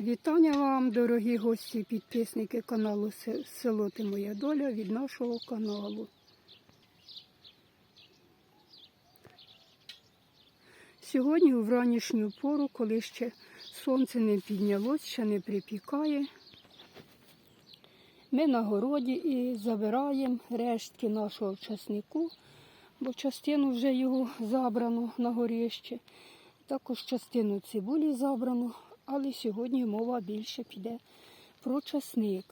Вітання вам, дорогі гості, підписники каналу Село Ти Моя Доля від нашого каналу. Сьогодні у вранішню пору, коли ще сонце не піднялось, ще не припікає, ми на городі і забираємо рештки нашого часнику, бо частину вже його забрано на горіще. Також частину цибулі забрано, але сьогодні мова більше піде про часник.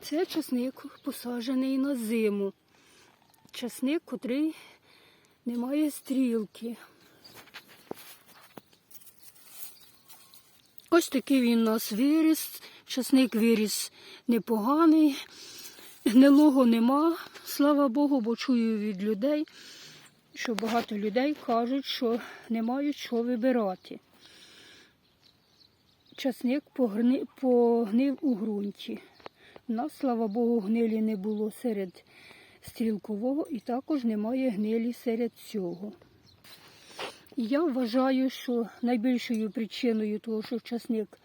Це часник посаджений на зиму. Часник, котрий не має стрілки. Ось такий він у нас виріс. Часник виріс непоганий, гнилого нема, слава Богу, бо чую від людей, що багато людей кажуть, що не мають що вибирати. Часник погни- погнив у ґрунті. У нас, слава Богу, гнилі не було серед стрілкового і також немає гнилі серед цього. Я вважаю, що найбільшою причиною того, що часник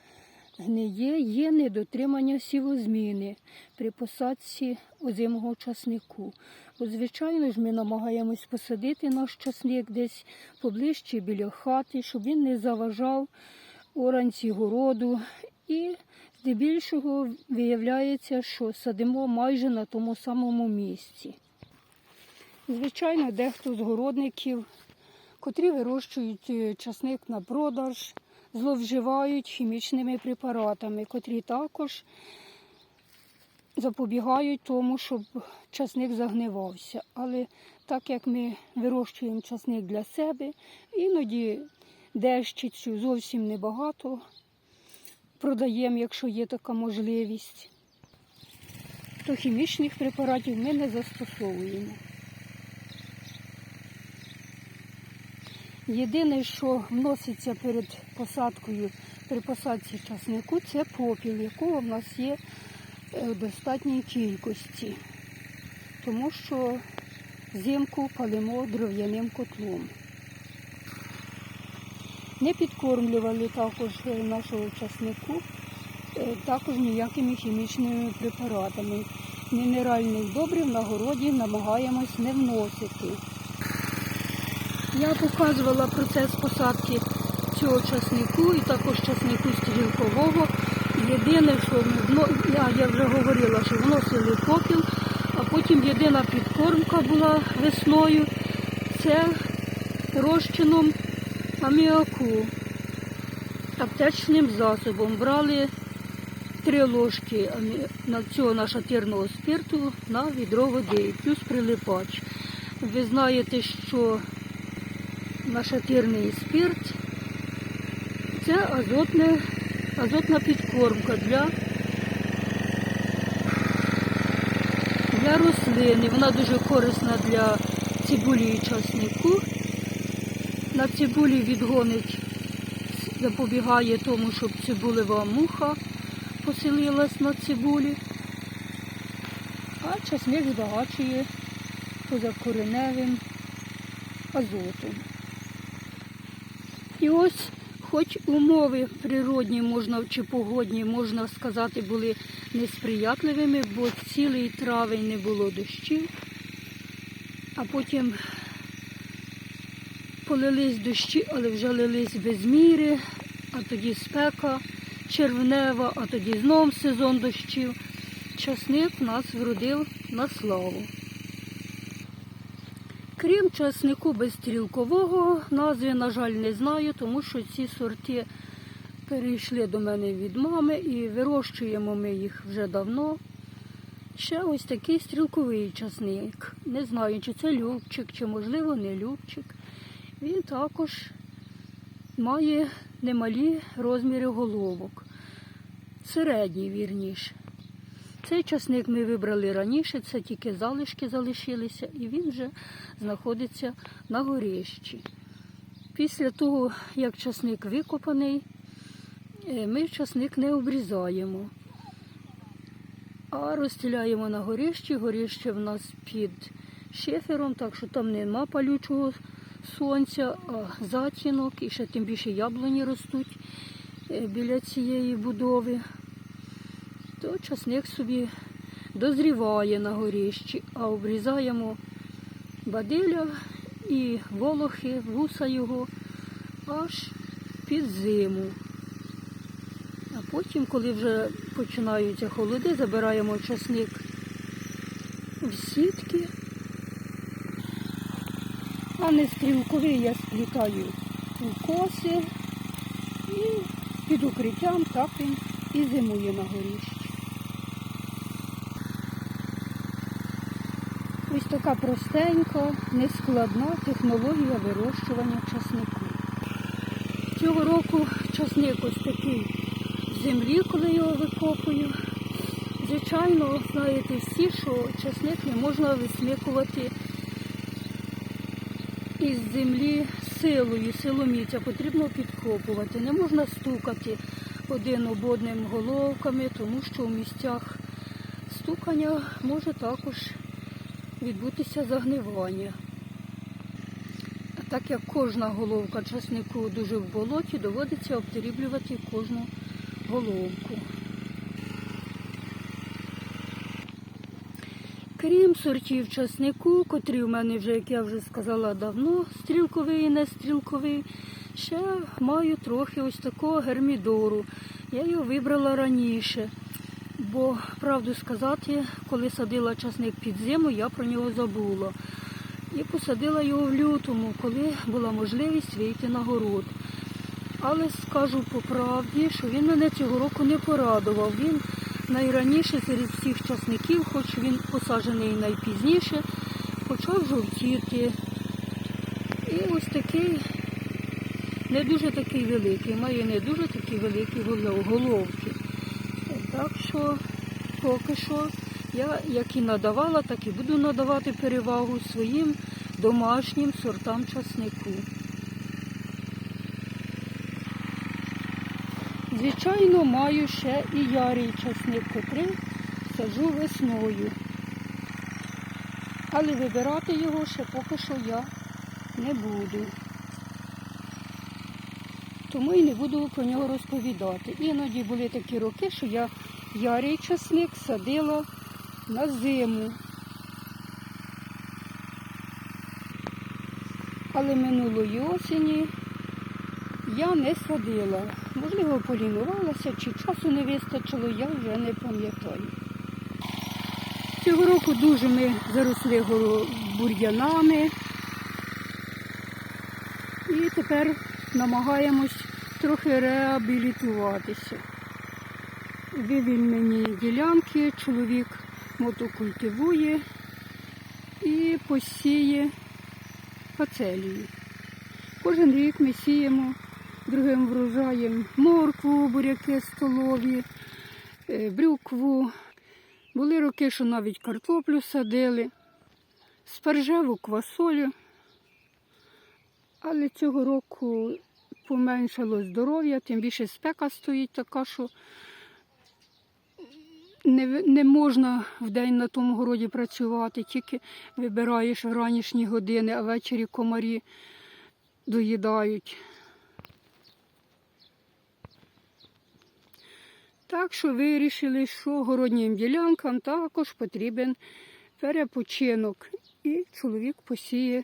гниє, є недотримання сівозміни при посадці озимого часнику. Бо, звичайно ж, ми намагаємось посадити наш часник десь поближче біля хати, щоб він не заважав оранці городу. І здебільшого виявляється, що садимо майже на тому самому місці. Звичайно, дехто з городників, котрі вирощують е, часник на продаж, зловживають хімічними препаратами, котрі також запобігають тому, щоб часник загнивався. Але так як ми вирощуємо часник для себе, іноді дещицю зовсім небагато продаємо, якщо є така можливість, то хімічних препаратів ми не застосовуємо. Єдине, що вноситься перед посадкою при посадці часнику, це попіл, якого в нас є е, в достатній кількості, тому що зимку палимо дров'яним котлом. Не підкормлювали також е, нашого часнику е, також ніякими хімічними препаратами. Мінеральних добрив на городі намагаємось не вносити. Я показувала процес посадки цього часнику і також часнику стрілкового. Єдине, що я, я вже говорила, що вносили попіл, а потім єдина підкормка була весною. Це розчином аміаку аптечним засобом. Брали три ложки цього нашатирного спирту на відро води, плюс прилипач. Ви знаєте, що нашатирний спирт це азотне, азотна підкормка для, для рослини. Вона дуже корисна для цибулі і часнику. На цибулі відгонить, запобігає тому, щоб цибулева муха поселилась на цибулі. А часник збагачує позакореневим азотом. І ось, хоч умови природні можна чи погодні, можна сказати, були несприятливими, бо цілий травень не було дощів, а потім полились дощі, але вже лились без міри, а тоді спека червнева, а тоді знов сезон дощів. Часник нас вродив на славу. Крім часнику безстрілкового, назви, на жаль, не знаю, тому що ці сорти перейшли до мене від мами і вирощуємо ми їх вже давно. Ще ось такий стрілковий часник. Не знаю, чи це любчик, чи можливо не любчик. Він також має немалі розміри головок. Середній, вірніше. Цей часник ми вибрали раніше, це тільки залишки залишилися, і він вже знаходиться на горищі. Після того, як часник викопаний, е, ми часник не обрізаємо, а розстеляємо на горищі. Горіще в нас під шифером, так що там нема палючого сонця, а затінок, і ще тим більше яблуні ростуть. е, біля цієї будови, то часник собі дозріває на горіщі, а обрізаємо бадиля і волохи, вуса його аж під зиму. А потім, коли вже починаються холоди, забираємо часник в сітки, не стрілковий я сплітаю у коси і під укриттям він і зимує на горіщі. Ось така простенька, нескладна технологія вирощування часнику. Цього року часник ось такий в землі, коли його викопую. Звичайно, знаєте всі, що часник не можна висмикувати із землі силою, силоміця. Потрібно підкопувати. Не можна стукати один об одним головками, тому що в місцях стукання може також відбутися загнивання. Так як кожна головка часнику дуже в болоті, доводиться обтеріблювати кожну головку. Крім сортів часнику, котрі в мене вже, як я вже сказала, давно, стрілковий і нестрілковий, ще маю трохи ось такого гермідору. Я його вибрала раніше. Бо, правду сказати, коли садила часник під зиму, я про нього забула. І посадила його в лютому, коли була можливість вийти на город. Але скажу по правді, що він мене цього року не порадував. Він найраніше серед всіх часників, хоч він посаджений найпізніше, почав жовтіти. І ось такий, не дуже такий великий, має не дуже такі великі головки. Так що поки що я як і надавала, так і буду надавати перевагу своїм домашнім сортам часнику. Звичайно, маю ще і ярий часник, котрий саджу весною. Але вибирати його ще поки що я не буду. Тому і не буду про нього розповідати. Іноді були такі роки, що я ярий часник садила на зиму. Але минулої осені я не садила. Можливо, полінувалася чи часу не вистачило, я вже не пам'ятаю. Цього року дуже ми заросли бур'янами. І тепер намагаємось трохи реабілітуватися. Вивільнені ділянки, чоловік мотокультивує і посіє фацелію. Кожен рік ми сіємо другим врожаєм моркву, буряки столові, е, брюкву. Були роки, що навіть картоплю садили, спаржеву квасолю. Але цього року поменшало здоров'я, тим більше спека стоїть така, що не, не можна в день на тому городі працювати, тільки вибираєш в ранішні години, а ввечері комарі доїдають. Так що вирішили, що городнім ділянкам також потрібен перепочинок. І чоловік посіє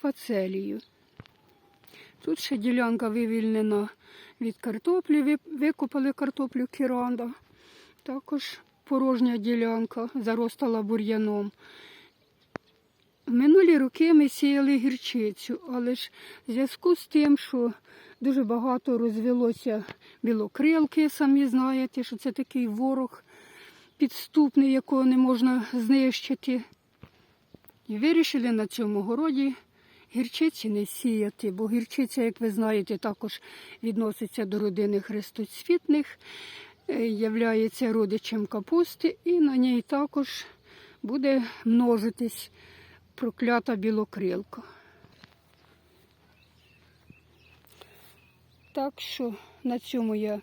фацелію. Тут ще ділянка вивільнена від картоплі, викопали картоплю кіранда. Також порожня ділянка заростала бур'яном. Минулі роки ми сіяли гірчицю, але ж в зв'язку з тим, що дуже багато розвелося білокрилки, самі знаєте, що це такий ворог підступний, якого не можна знищити. І вирішили на цьому городі гірчиці не сіяти, бо гірчиця, як ви знаєте, також відноситься до родини хрестоцвітних, е, являється родичем капусти, і на ній також буде множитись проклята білокрилка. Так що на цьому я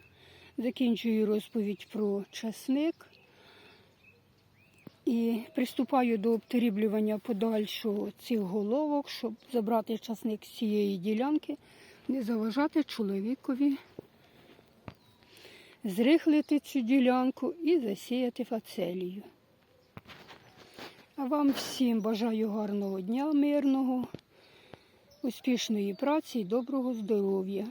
закінчую розповідь про часник і приступаю до обтеріблювання подальшого цих головок, щоб забрати часник з цієї ділянки, не заважати чоловікові зрихлити цю ділянку і засіяти фацелію. А вам всім бажаю гарного дня, мирного, успішної праці і доброго здоров'я.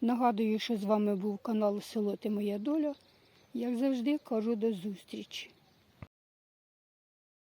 Нагадую, що з вами був канал Село Ти Моя Доля. Як завжди, кажу до зустрічі.